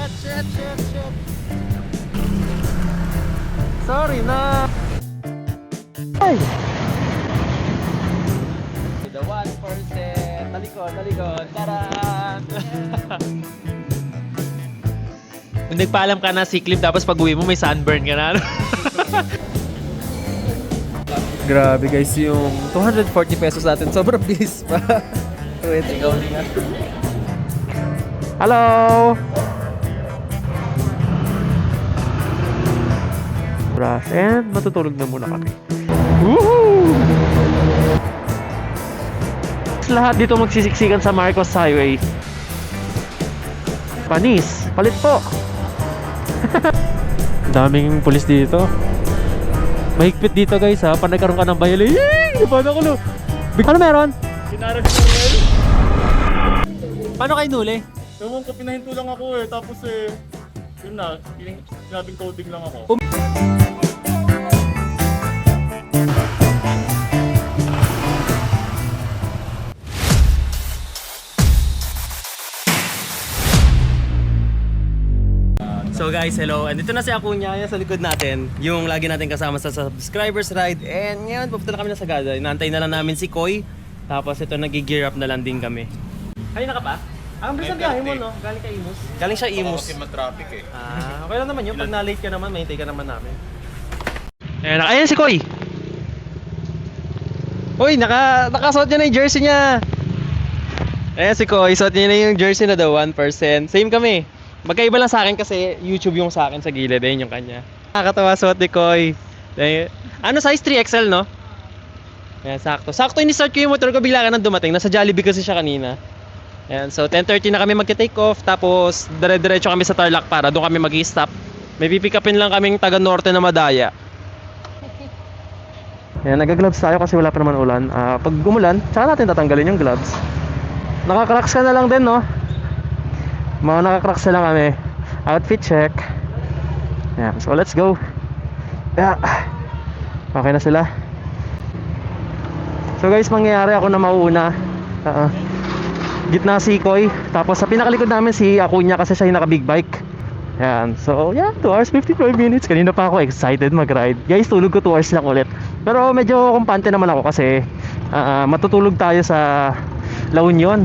Shit, shit, shit, shit. Sorry na. Ay! The 1%. Talikod, talikod. Taraan! Kung nagpaalam ka na sick leave, tapos pag uwi mo may sunburn ka na. ano? Grabe guys, yung 240 pesos natin, sobrang bilis pa. Wait, ikaw nga. Hello! Brush, and matutulog na muna kami. Woohoo! Lahat dito magsisiksikan sa Marcos Highway. Panis, palit po. Daming pulis dito. Mahigpit dito guys ha, pag nagkaroon ka ng bayali. Yay! Iba na ko lo. Ano meron? Sinarag ko. Paano kayo nuli? Ewan ko, pinahinto lang ako eh. Tapos eh, yun na, sinabing coding lang ako. So guys, hello. Andito na si Akunya yan sa likod natin. Yung lagi natin kasama sa subscribers ride. And ngayon, pupunta na kami na Sagada. Inaantay na lang namin si Koy. Tapos ito, nag-gear up na lang din kami. Kanina ka pa? Ah, ang bilis ng biyahe mo, no? Galing ka Imus. Galing siya Imus. Kasi matraffic eh. Ah, okay lang naman yun. Pag na-late ka naman, mahintay ka naman namin. Ayan, ayan si Koy. Uy, naka, nakasuot niya na yung jersey niya. Ayan si Koy, suot niya na yung jersey na the 1%. Same kami. Magkaiba lang sa akin kasi YouTube yung sa akin sa gilid. Ayun yung kanya. Nakakatawa suot ni Koy. Ano size 3XL, no? Ayan, sakto. Sakto ini-start ko yung motor ko bigla ka nang dumating. Nasa Jollibee kasi siya kanina. Ayan, so 10.30 na kami magte-take off. Tapos dire-diretso kami sa Tarlac para doon kami mag-stop. May pipick upin lang kaming taga norte na Madaya. Ayan, nag-gloves tayo kasi wala pa naman ulan. Ah, pag gumulan, tsaka natin tatanggalin yung gloves. Nakakracks ka na lang din, no? Mga nakakracks na lang kami. Outfit check. Ayan, so let's go. Yeah. Okay na sila. So guys, mangyayari ako na mauuna. Oo. Gitna si Koy. Tapos sa pinakalikod namin si Akunya kasi siya yung naka big bike. Yan. So, yeah, 2 hours 55 minutes. Kanina pa ako excited mag-ride. Guys, tulog ko 2 hours lang ulit. Pero medyo kumpante naman ako kasi ah, matutulog tayo sa La Union.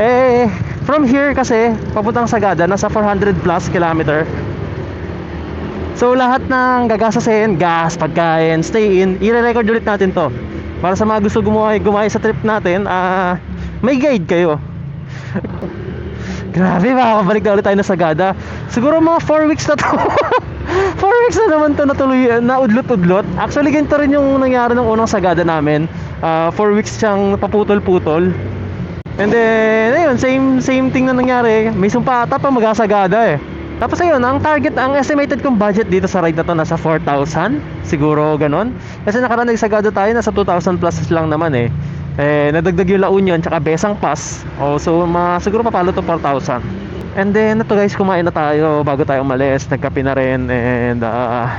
Eh, from here kasi, papuntang Sagada, nasa 400 plus kilometer. So, lahat ng gagasasin, gas, pagkain, stay in, i-record ulit natin to. Para sa mga gusto gumawa, gumawa sa trip natin, ah, may guide kayo. Grabe, makakabalik na ulit tayo na Sagada. Siguro mga 4 weeks na to. 4 weeks na naman to natuloy, na udlot-udlot. Actually, ganito rin yung nangyari ng unang Sagada namin. 4 weeks siyang paputol-putol. And then, ayun, same, same thing na nangyari. May sumpa ata pa mag-asagada eh. Tapos ayun, ang target, ang estimated kong budget dito sa ride na to nasa 4,000. Siguro ganon. Kasi nakaraan nagsagada tayo, nasa 2,000 plus lang naman eh. Eh, nadagdag yung La Union, tsaka Besang Pass. Oh, so, mga, siguro papalo to 4,000. And then, ito guys, kumain na tayo bago tayo umalis. Nagkape na rin. And, ah,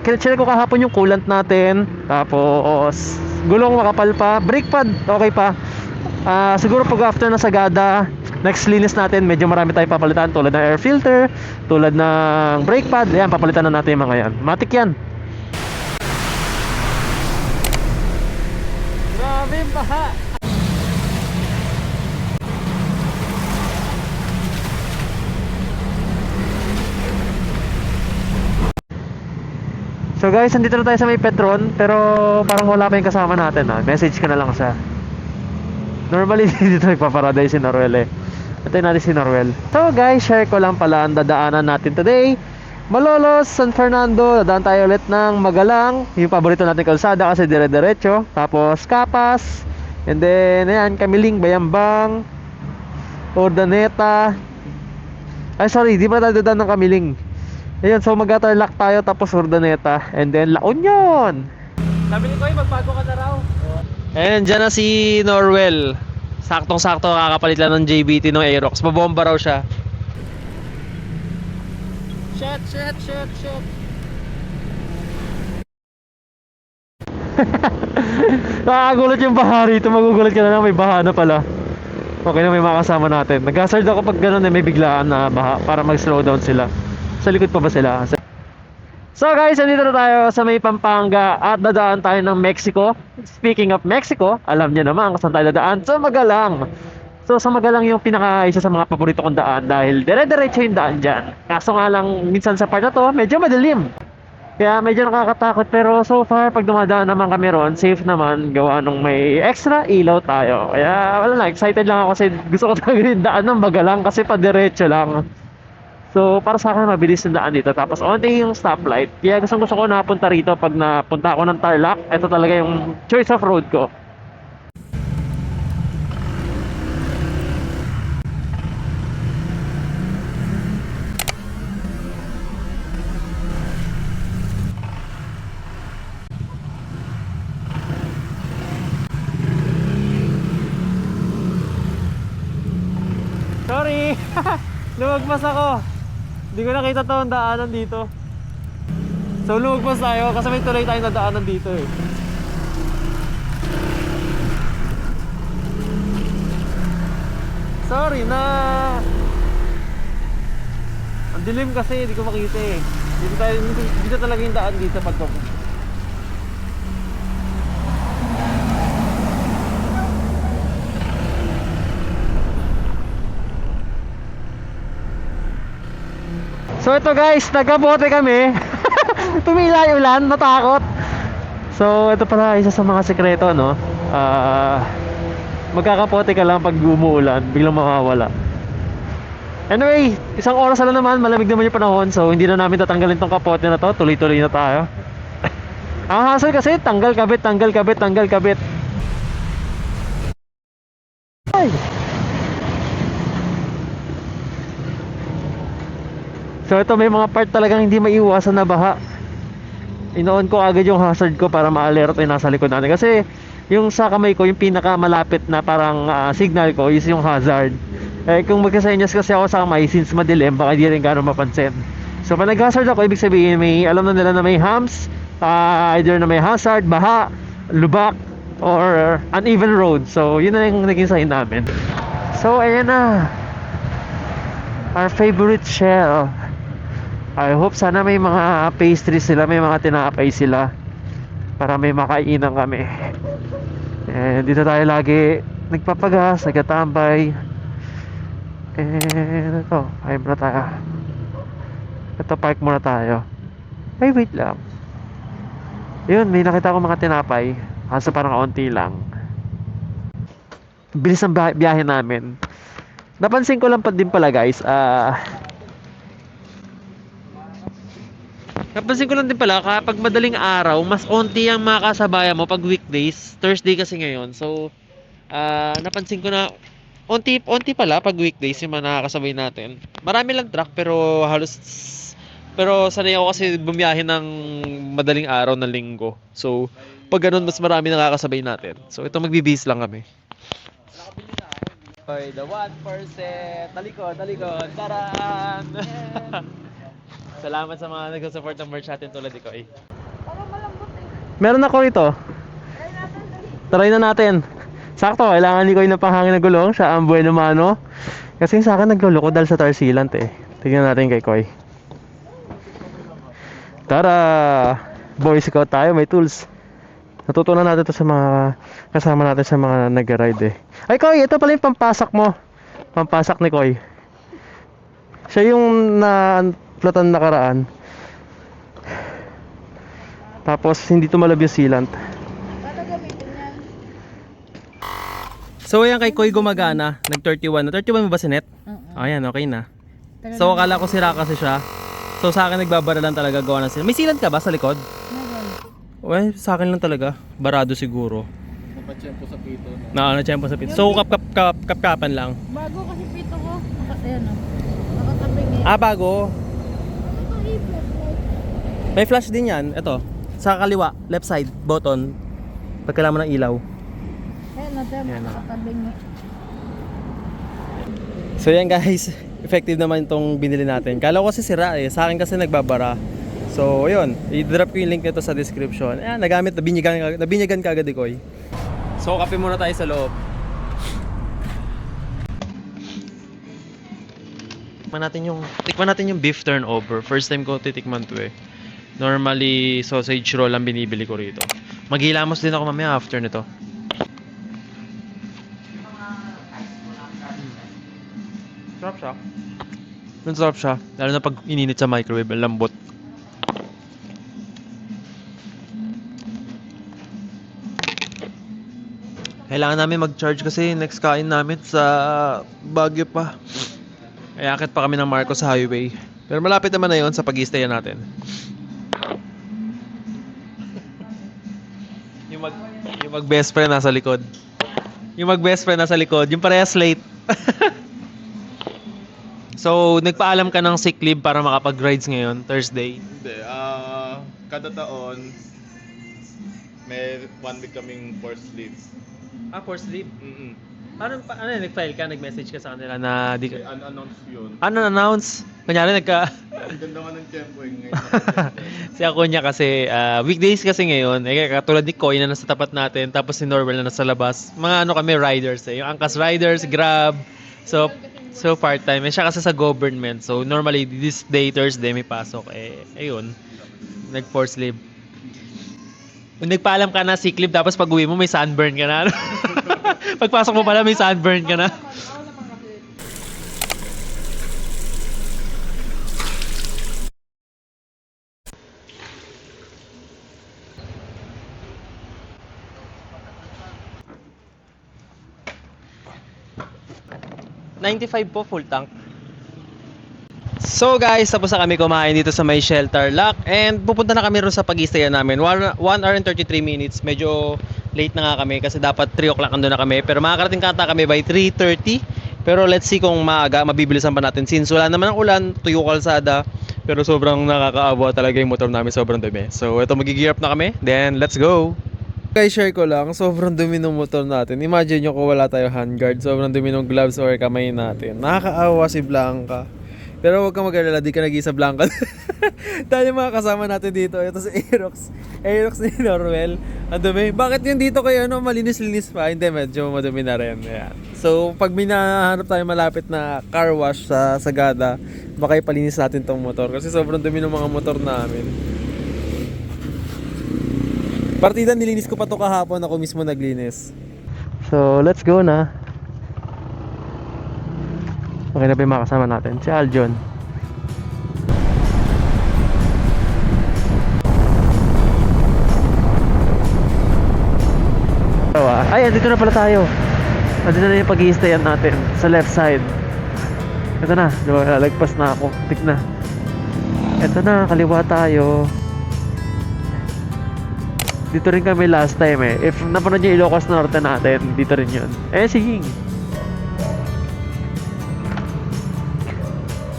Kinacheck ko kahapon yung coolant natin. Tapos, gulong makapal pa. Brake pad, okay pa. Ah, siguro pag after na Sagada, next linis natin, medyo marami tayong papalitan tulad ng air filter, tulad ng brake pad. Ayan, papalitan na natin yung mga yan. Matik yan. Grabe yung baha. So guys, andito na tayo sa may Petron pero parang wala pa yung kasama natin ha. Message ka na lang siya. Normally dito nagpaparada yung si Norwell eh. Antayin natin si Norwell. So guys, share ko lang pala ang dadaanan natin today. Malolos, San Fernando, dadaan tayo ulit ng Magalang. Yung paborito natin kalsada kasi dire-diretso. Tapos Kapas. And then, ayan, Kamiling, Bayambang. Ordaneta. Ay sorry, di ba tayo dadaan ng Kamiling? Ayun, so mag-tarlac tayo tapos Urdaneta and then La Union. Sabi ni Koy, magbago ka na raw. Ayun, dyan na si Norwell. Saktong-sakto kakapalit lang ng JBT ng Aerox. Babomba raw siya. Shit, shit, shit, shit. Nakakagulat yung baha rito. Magugulat ka na lang may baha na pala. Okay na may makasama natin. Nag-hazard ako pag gano'n eh, may biglaan na baha para mag-slow down sila. Sa likod pa ba sila? So guys, nandito na tayo sa may Pampanga at dadaan tayo ng Mexico. Speaking of Mexico, alam niyo naman kung saan tayo dadaan. Sa Magalang. So sa Magalang yung pinaka isa sa mga paborito kong daan dahil dire-diretso yung daan dyan. Kaso nga lang minsan sa part na to, medyo madilim. Kaya medyo nakakatakot pero so far pag dumadaan naman kami ron, safe naman gawa nung may extra ilaw tayo. Kaya wala na, excited lang ako kasi gusto ko talaga yung daan ng Magalang kasi pa diretso lang. So, para sa akin, mabilis yung daan dito. Tapos, onti yung stoplight. Kaya gusto, gusto ko napunta rito pag napunta ako ng Tarlac. Ito talaga yung choice of road ko. Sorry! Lumagpas ako. Hindi ko nakita to ang daanan dito. So lumagpas tayo kasi may tuloy tayong nadaanan dito eh. Sorry na. Ang dilim kasi, hindi ko makita eh. Dito tayo, dito, talaga yung daan dito pag So ito guys, nagkabote kami. Tumila yung ulan, natakot. So ito pala isa sa mga sekreto no. Ah magkakapote ka lang pag umuulan, biglang mawawala. Anyway, isang oras na naman, malamig naman yung panahon, so hindi na namin tatanggalin tong kapote na to, tuloy-tuloy na tayo. Ang hassle kasi, tanggal kabit, tanggal kabit, tanggal kabit. Ay! So ito may mga part talagang hindi maiwasan na baha. Inoon ko agad yung hazard ko para ma-alert yung nasa likod natin. Kasi yung sa kamay ko, yung pinaka malapit na parang ah, signal ko is yung hazard. Eh kung magkasenyas kasi ako sa kamay since madilim, baka di rin gano'ng mapansin. So pag nag-hazard ako, ibig sabihin may alam na nila na may hams, ah, either na may hazard, baha, lubak, or uneven road. So yun na yung naging sign namin. So ayan na. Our favorite shell. I hope sana may mga pastries sila, may mga tinapay sila para may makainan kami. And dito tayo lagi nagpapagas, nagtatambay. And ito, ay muna tayo. Ito, park muna tayo. Ay, wait lang. Yun, may nakita ko mga tinapay. Kaso parang kaunti lang. Bilis ng biyahe- namin. Napansin ko lang pa din pala guys, ah... Napansin ko lang din pala, kapag madaling araw, mas onti ang makakasabaya mo pag weekdays. Thursday kasi ngayon. So, ah napansin ko na onti, onti pala pag weekdays yung mga nakakasabay natin. Marami lang truck pero halos pero sanay ako kasi bumiyahe ng madaling araw na linggo. So, pag ganun, mas marami nakakasabay natin. So, ito magbibis lang kami. Oy, the 1%. Talikod, talikod. Taran! Salamat sa mga nag-support ng merch natin tulad ni Koy. Meron ako ito. Try na natin. Sakto, kailangan ni Koy ng panghangin na gulong. Siya ang bueno mano. Kasi sa akin nagluloko dahil sa tar sealant eh. Tingnan natin kay Koy. Tara! Boy Scout tayo, may tools. Natutunan natin to sa mga kasama natin sa mga nag-ride eh. Ay Koy, ito pala yung pampasak mo. Pampasak ni Koy. Siya yung na platan nakaraan. Tapos hindi tumalab yung sealant. So ayan kay Koy gumagana, nag 31 na. 31 mo ba si Net? Oo. Ayan, okay na. So akala ko sira kasi siya. So sa akin nagbabara lang talaga gawa ng sealant. May sealant ka ba sa likod? Meron. Well, sa akin lang talaga. Barado siguro. Napatsyempo sa pito. No? Na ano tiyempo sa pit. So kap kap kap kapkapan lang. Bago kasi pito ko. Ayan o. Nakatabing eh. Ah, bago. May flash din yan. Ito. Sa kaliwa, left side, button. Pag kailangan mo ng ilaw. Ayan o, tiyan mo. Ayan, oh. Nakatabing eh. So yan guys, effective naman itong binili natin. Kala ko kasi sira eh, sa akin kasi nagbabara. So yun, i-drop ko yung link nito sa description. Ayan, nagamit, nabinyagan, nabinyagan ka agad ikoy. So kape muna tayo sa loob. Tikman natin yung tikman natin yung beef turnover. First time ko titikman to eh. Normally sausage roll ang binibili ko rito. Maghilamos din ako mamaya after nito. Sarap siya. Ang sarap siya. Lalo na pag ininit sa microwave, lambot. Kailangan namin mag-charge kasi next kain namin sa Baguio pa. Kaya akit pa kami ng Marcos Highway. Pero malapit naman na yon sa pag stay natin. yung mag yung mag best friend nasa likod. Yung mag best friend nasa likod, yung parehas late. so, nagpaalam ka ng sick leave para makapag-rides ngayon, Thursday. Hindi, ah, kada taon, may one week kaming forced leave. Ah, for sleep. Mm-mm. Paano, pa, ano, nag-file ka, nag-message ka sa kanila na di ka... un-announce yun. Ano announce? Kunyari nagka... Ang ganda nga ng tempo eh, ngayon. si Akunya kasi, ah, weekdays kasi ngayon, eh, katulad ni Koy na nasa tapat natin, tapos si Norwell na nasa labas. Mga ano kami, riders eh. Yung Angkas Riders, Grab. So, so part-time. Eh, siya kasi sa government. So, normally, this day, Thursday, may pasok. Eh, ayun. Nag-force leave. Kung nagpaalam ka na sick leave, tapos pag uwi mo, may sunburn ka na. Pagpasok mo pala, may sunburn ka na. $95 po full tank. So guys, tapos na kami kumain dito sa may shelter lock and pupunta na kami ron sa pag namin. 1 hour and 33 minutes. Medyo late na nga kami kasi dapat 3 o'clock ando na kami. Pero makakarating kata kami by 3.30. Pero let's see kung maaga, mabibilisan pa natin. Since wala naman ang ulan, tuyo kalsada. Pero sobrang nakakaawa talaga yung motor namin, sobrang dumi. So ito, magigear up na kami. Then, let's go! Guys, share ko lang, sobrang dumi ng motor natin. Imagine nyo kung wala tayo handguard, sobrang dumi ng gloves or kamay natin. Nakakaawa si Blanca. Pero huwag kang mag-alala, di ka nag-isa Blanca. Dahil yung mga kasama natin dito, ito si Aerox. Aerox ni Norwell. Ang dumi. Bakit yung dito kayo, ano, malinis-linis pa? Hindi, medyo madumi na rin. Ayan. So, pag minahanap tayo malapit na car wash sa Sagada, baka ipalinis natin tong motor. Kasi sobrang dumi ng mga motor namin. Partida nilinis ko pa to kahapon, ako mismo naglinis. So, let's go na. Okay na ba yung mga natin? Si Aljon. Ay, andito na pala tayo. Andito na yung pag natin sa left side. Ito na, lalagpas na ako. Tik na. Ito na, kaliwa tayo. Dito rin kami last time eh. If napanood yung Ilocos Norte natin, dito rin yun. Eh, sige.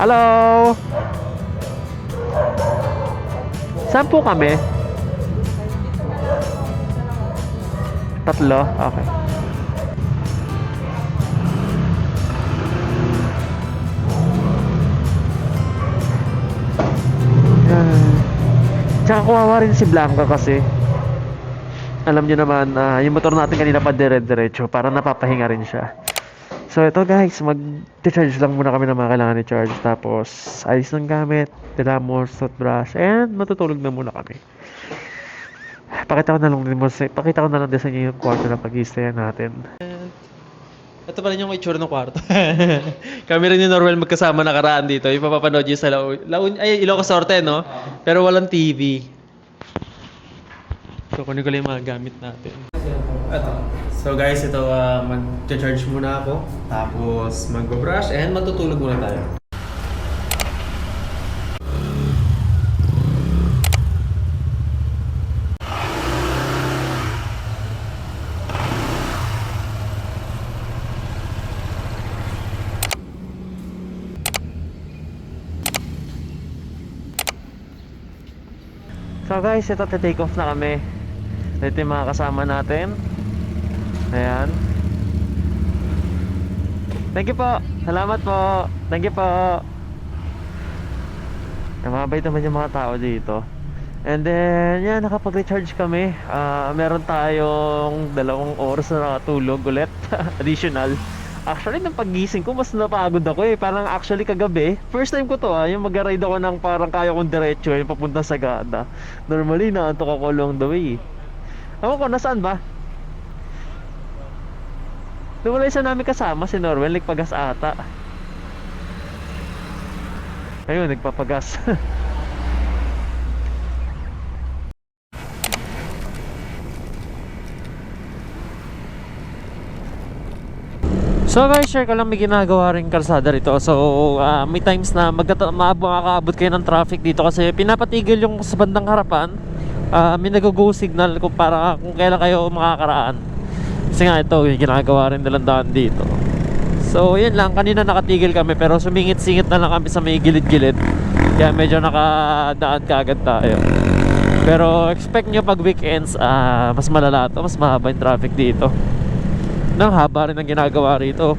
Hello! Saan po kami? Tatlo? Okay. Yan. Tsaka kuwawa rin si Blanca kasi alam nyo naman, ah, yung motor natin kanina pa dire-diretso para napapahinga rin siya. So ito guys, mag-charge lang muna kami ng mga kailangan ni charge. Tapos, ayos ng gamit, dilamos, toothbrush, and matutulog na muna kami. Pakita ko na lang din mo, pakita ko na lang din sa inyo yung kwarto na pag natin. Ito pa rin yung itsura ng kwarto. kami rin ni Norwell magkasama nakaraan dito. Yung papapanood nyo sa Lau... Lau ay, Ilocos Norte, no? Pero walang TV. So, kunin ko lang yung mga gamit natin. Ito. So guys, ito uh, mag-charge muna ako. Tapos mag-brush and matutulog muna tayo. So guys, ito take off na kami. Ito yung mga kasama natin. Ayan. Thank you po. Salamat po. Thank you po. Namabait naman yung mga tao dito. And then, yan, nakapag-recharge kami. Ah, meron tayong dalawang oras na nakatulog ulit. Additional. Actually, nang pagising ko, mas napagod ako eh. Parang actually kagabi, first time ko to ah, yung mag-ride ako ng parang kaya kong diretso yung papunta sa Gada. Normally, naantok ako along the way. Ewan ko, nasaan ba? Wala isa namin kasama, si Norwell, nagpagas ata. Ayun, nagpapagas. So guys, share ko lang may ginagawa rin kalsada rito. So ah, may times na makakaabot kayo ng traffic dito kasi pinapatigil yung sa bandang harapan. Ah, may nag-go signal kung para kung kailan kayo makakaraan. Kasi nga ito, ginagawa rin nilang daan dito. So yun lang, kanina nakatigil kami pero sumingit-singit na lang kami sa may gilid-gilid. Kaya medyo nakadaan kaagad tayo. Pero expect nyo pag weekends, ah, mas malala to, mas mahaba yung traffic dito nang haba rin ang ginagawa rito.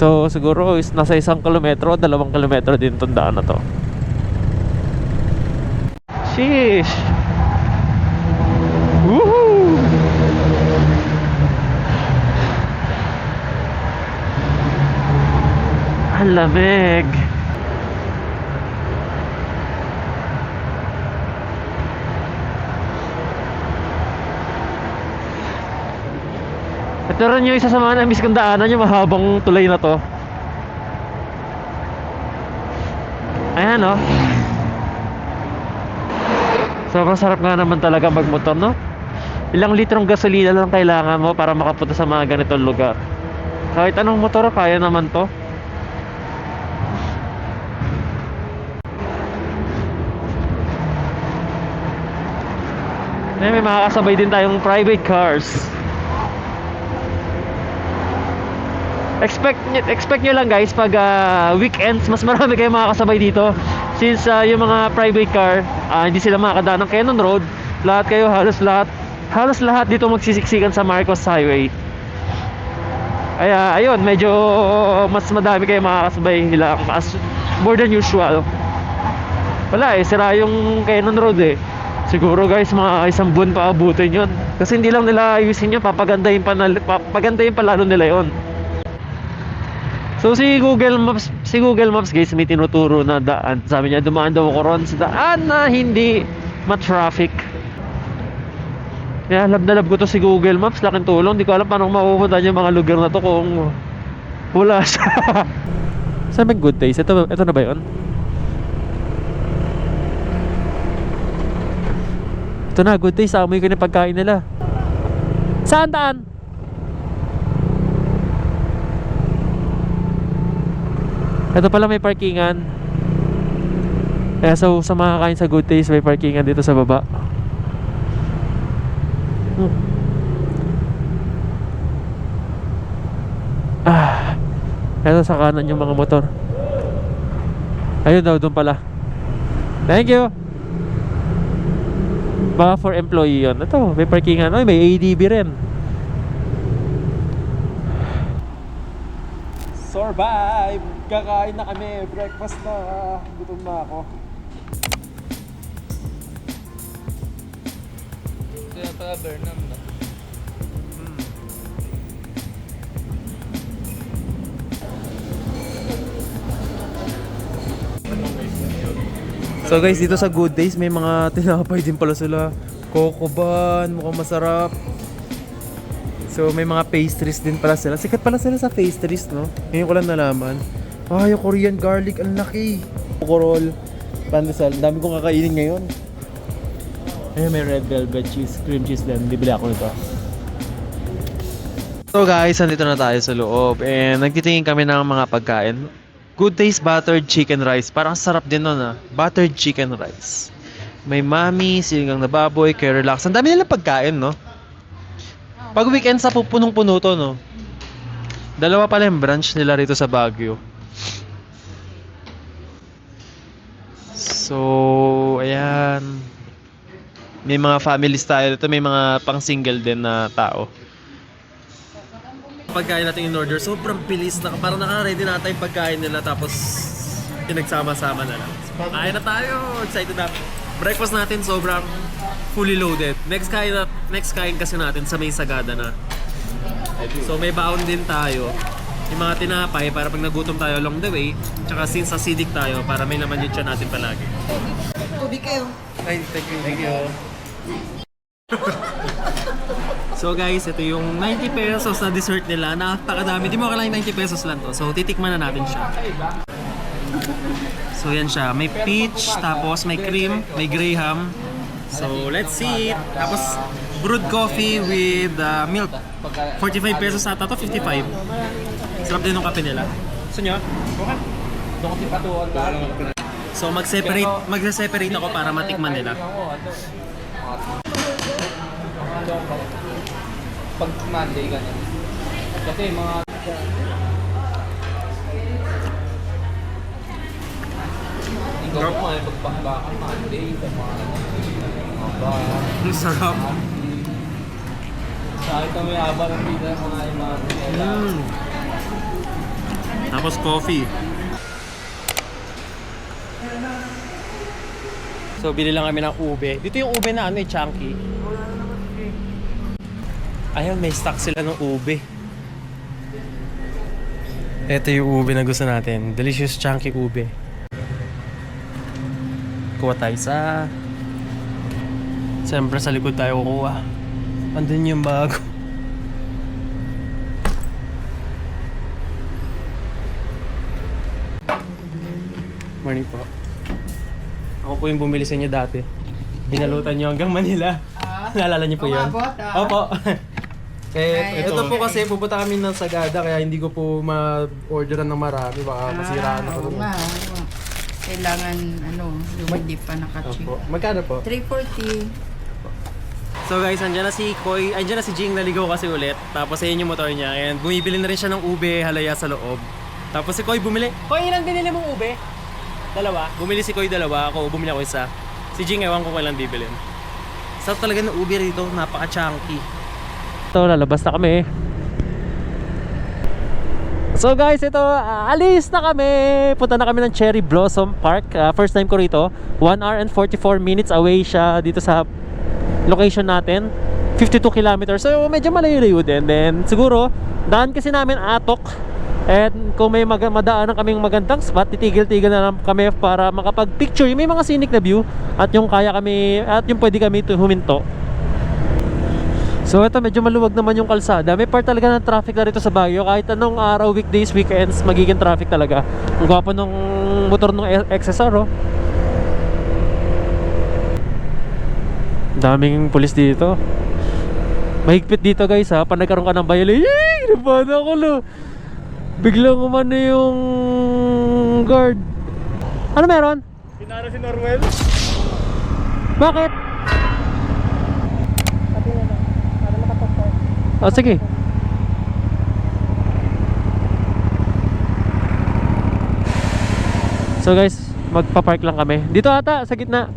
So siguro is nasa isang kilometro, dalawang kilometro din itong daan na to. Sheesh! Ang lamig! Ito rin yung isa sa mga na-miss kong daanan yung mahabang tulay na to. Ayan oh. Sobrang sarap nga naman talaga magmotor no? Ilang litrong gasolina lang kailangan mo para makapunta sa mga ganitong lugar. Kahit anong motor, kaya naman to. Eh, may makakasabay din tayong private cars. Expect expect nyo lang guys pag ah, weekends mas marami kayong makakasabay dito. Since ah, yung mga private car ah, hindi sila makakadaan ng Cannon Road lahat kayo halos lahat halos lahat dito magsisiksikan sa Marcos Highway. Kaya ayun medyo mas madami kayong makakasabay nila as more than usual. Wala eh sira yung Cannon Road eh siguro guys mga isang buwan pa abutin yun kasi hindi lang nila ayusin yun papagandahin pa, na, papagandahin pa lalo nila yun So si Google Maps, si Google Maps guys may tinuturo na daan. Sabi niya dumaan daw ako ron sa daan na hindi ma-traffic. Kaya lab na lab ko to si Google Maps, laking tulong. Hindi ko alam paano mapupuntahan yung mga lugar na to kung wala siya. Yung good days? Ito, ito na ba yun? Ito na, good days. Amoy ko na pagkain nila. Saan daan? Ito pala may parkingan. Kaya so sa mga kain sa Good Days may parkingan dito sa baba. Hmm. Ah. Ito sa kanan yung mga motor. Ayun daw doon pala. Thank you. Baka for employee yun. Ito, may parkingan. Ay, may ADB rin. Survive! Kakain na kami. Breakfast na. Gutom na ako. Kaya pala Bernam So guys, dito sa Good Days may mga tinapay din pala sila. Coco bun, mukhang masarap. So may mga pastries din pala sila. Sikat pala sila sa pastries, no? Ngayon ko lang nalaman. Ah, yung Korean garlic, ang laki. Coco roll, pandesal, dami kong kakainin ngayon. Eh, may red velvet cheese, cream cheese din. Bibili ako nito. So guys, nandito na tayo sa loob and nagtitingin kami ng mga pagkain. Good Taste Buttered Chicken Rice. Parang sarap din nun ah. Buttered Chicken Rice. May mami, sinigang na baboy, kaya relax. Ang dami nilang pagkain, no? Pag weekend sa pupunong-puno to, no? Dalawa pala yung branch nila rito sa Baguio. So, ayan. May mga family style dito, may mga pang single din na tao pagkain natin in order, sobrang bilis na parang naka-ready na ata yung pagkain nila tapos pinagsama-sama na lang. Kain na tayo! Excited na. Breakfast natin sobrang fully loaded. Next kain na, next kain kasi natin sa may Sagada na. So may baon din tayo. Yung mga tinapay para pag nagutom tayo along the way. Tsaka since acidic tayo, para may laman yung tiyan natin palagi. Tubig kayo. Ay, thank you. Thank you. So guys, ito yung 90 pesos na dessert nila. Napakadami. Di mo akalain 90 pesos lang to. So titikman na natin siya. So yan siya. May peach, tapos may cream, may graham. So let's see. Tapos brewed coffee with uh, milk. 45 pesos ata to, 55. Sarap din ng kape nila. Gusto nyo? So mag-separate, mag-separate ako para matikman nila. Pag Monday ka na. Kasi mga... Ikaw mo eh, pagpakbakan Monday, sa mga ano, mga bar. Ang sarap. Kahit kami haba ng bida, mga mga Mm. Tapos coffee. So, bili lang kami ng ube. Dito yung ube na ano eh, chunky. Ayun, may stock sila ng ube. Ito yung ube na gusto natin. Delicious chunky ube. Kuha tayo sa... Siyempre sa likod tayo kukuha. Andun yung bago. Morning po. Ako po yung bumili sa inyo dati. Binalutan nyo hanggang Manila. Naalala niyo po yun? Umabot, ah. Opo. Eh, Ay, ito ito. po kasi pupunta kami ng Sagada kaya hindi ko po ma-orderan ng marami. Baka masiraan ako. Ah, oo dun. nga, oo. Kailangan, ano, yung hindi pa nakachi. Opo. Magkano po? 340. So guys, andyan na si Koy, andyan na si Jing naligaw kasi ulit. Tapos ayun yung motor niya. And bumibili na rin siya ng ube, halaya sa loob. Tapos si Koy bumili. Koy, ilan binili mong ube? Dalawa. Bumili si Koy dalawa, ako bumili ako isa. Si Jing, ewan ko kailan bibilin. Sa talaga ng ube rito, napaka-chunky. Ito, lalabas na kami. So guys, ito, ah, alis na kami. Punta na kami ng Cherry Blossom Park. Ah, first time ko rito. 1 hour and 44 minutes away siya dito sa location natin. 52 kilometers. So medyo malayo-layo din. Then siguro, daan kasi namin atok. And kung may mag madaanan kaming magandang spot, titigil-tigil na lang kami para makapag-picture. May mga scenic na view at yung kaya kami at yung pwede kami huminto. So ito medyo maluwag naman yung kalsada. May part talaga ng traffic na rito sa Baguio. Kahit anong araw, weekdays, weekends, magiging traffic talaga. Ang gwapo nung motor ng XSR oh. Daming pulis dito. Mahigpit dito guys ha. Pag nagkaroon ka ng violation, yay! Nabahan ako lo. Biglang umano yung guard. Ano meron? Pinara si Norwell. Bakit? Oh, sige. So guys, magpa-park lang kami. Dito ata, sa gitna.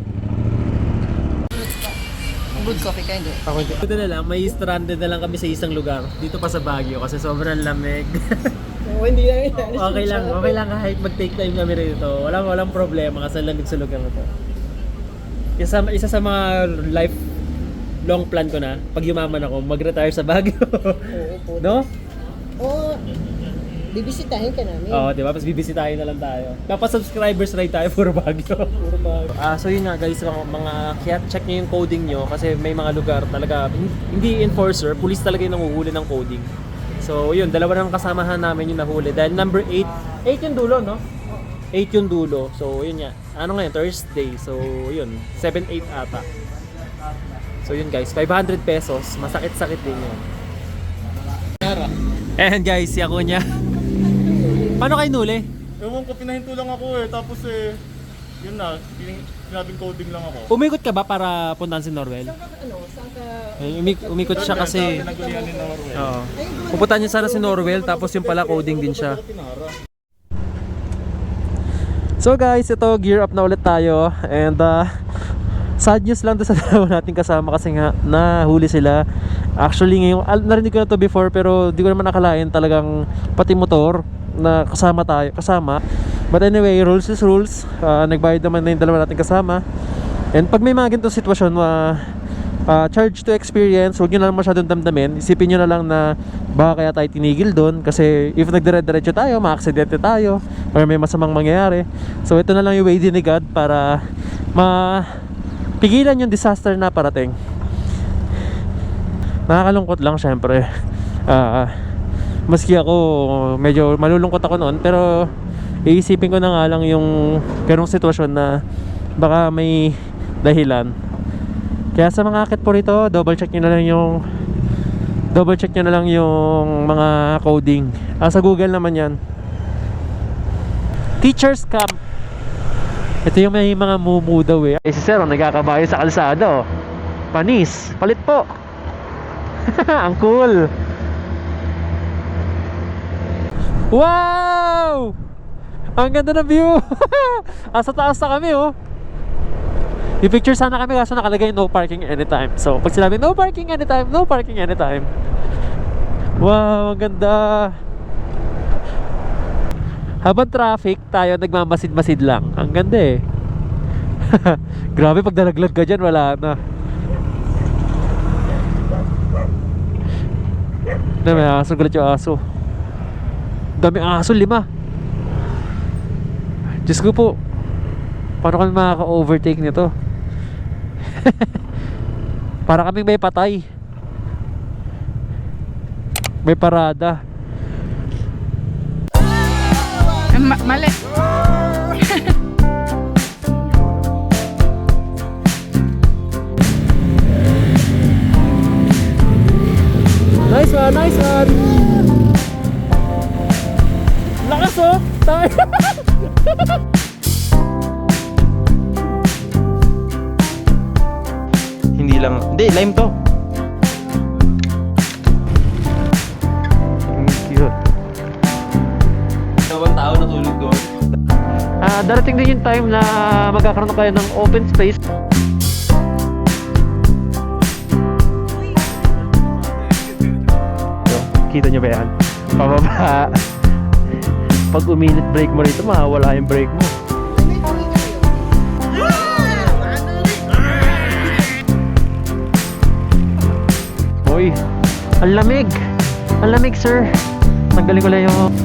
Good coffee ka, hindi? Ako hindi. Ito na lang, may stranded na lang kami sa isang lugar. Dito pa sa Baguio kasi sobrang lamig. Oo, hindi lang okay lang, okay lang kahit mag-take time kami rito. Walang walang problema kasi lamig sa lugar na to. Isa, isa sa mga life long plan ko na, pag yumaman ako, mag-retire sa Baguio. Oo, po. no? Oo, bibisitahin ka namin. Oo, di ba? Tapos bibisitahin na lang tayo. Tapos subscribers rate tayo, puro Baguio. puro Baguio. Ah, so yun nga guys, mga, mga kaya check nyo yung coding nyo kasi may mga lugar talaga, hindi enforcer, police talaga yung nanguhuli ng coding. So yun, dalawa ng kasamahan namin yung nahuli. Dahil number 8, 8 yung dulo, no? 8 yung dulo. So yun nga, ano ngayon, Thursday. So yun, 7-8 ata. So yun guys, 500 pesos, masakit-sakit din yun. And guys, si ako niya. Paano kayo nuli? Ewan ko, pinahinto lang ako eh. Tapos eh, yun na, sinabing coding lang ako. Umikot ka ba para puntahan si Norwell? Ano, saan ka... Eh, umi- umikot siya kasi... Pinagulihan ni Norwell. Oo. Pupuntahan niya sana si Norwell tapos yung pala coding din siya. So guys, ito gear up na ulit tayo and uh, sad news lang to sa dalawa nating kasama kasi nga nahuli sila. Actually ngayon, narinig ko na to before pero di ko naman nakalain talagang pati motor na kasama tayo, kasama. But anyway, rules is rules. Uh, nagbayad naman na yung dalawa nating kasama. And pag may mga ganitong sitwasyon, uh, ah, charge to experience, huwag nyo na lang masyadong damdamin. Isipin nyo na lang na baka kaya tayo tinigil doon kasi if nagdire-diretso tayo, ma-aksidente tayo or may masamang mangyayari. So ito na lang yung way din ni God para mapigilan yung disaster na parating. Nakakalungkot lang syempre. Ah, maski ako medyo malulungkot ako noon pero iisipin ko na nga lang yung ganong sitwasyon na baka may dahilan. Kaya sa mga akit po rito, double check nyo na lang yung double check nyo na lang yung mga coding. Ah, sa Google naman yan. Teachers Camp. Ito yung may mga mumu daw eh. Eh si Sir, nagkakabayo sa kalsada oh. Panis, palit po. Ang cool. Wow! Ang ganda ng view. Asa taas na kami oh. Yung picture sana kami kaso nakalagay no parking anytime. So pag sinabi no parking anytime, no parking anytime. Wow, ang ganda. Habang traffic, tayo nagmamasid-masid lang. Ang ganda eh. Grabe pag nalaglag ka dyan, wala na. Na may aso, galit yung aso. Dami aso, lima. Diyos ko po. Paano kami makaka-overtake nito? Para kami may patay. May parada. Ma- mali. Nice one, nice one. Lakas oh. Tayo. Hindi lang, hindi, lime to. Darating din yung time na magkakaroon na kayo ng open space. So, kita nyo ba yan? Pababa. Pag uminit brake mo rito, mawawala yung brake mo. Uy, ang lamig. Ang lamig, sir. Tanggalin ko lang yung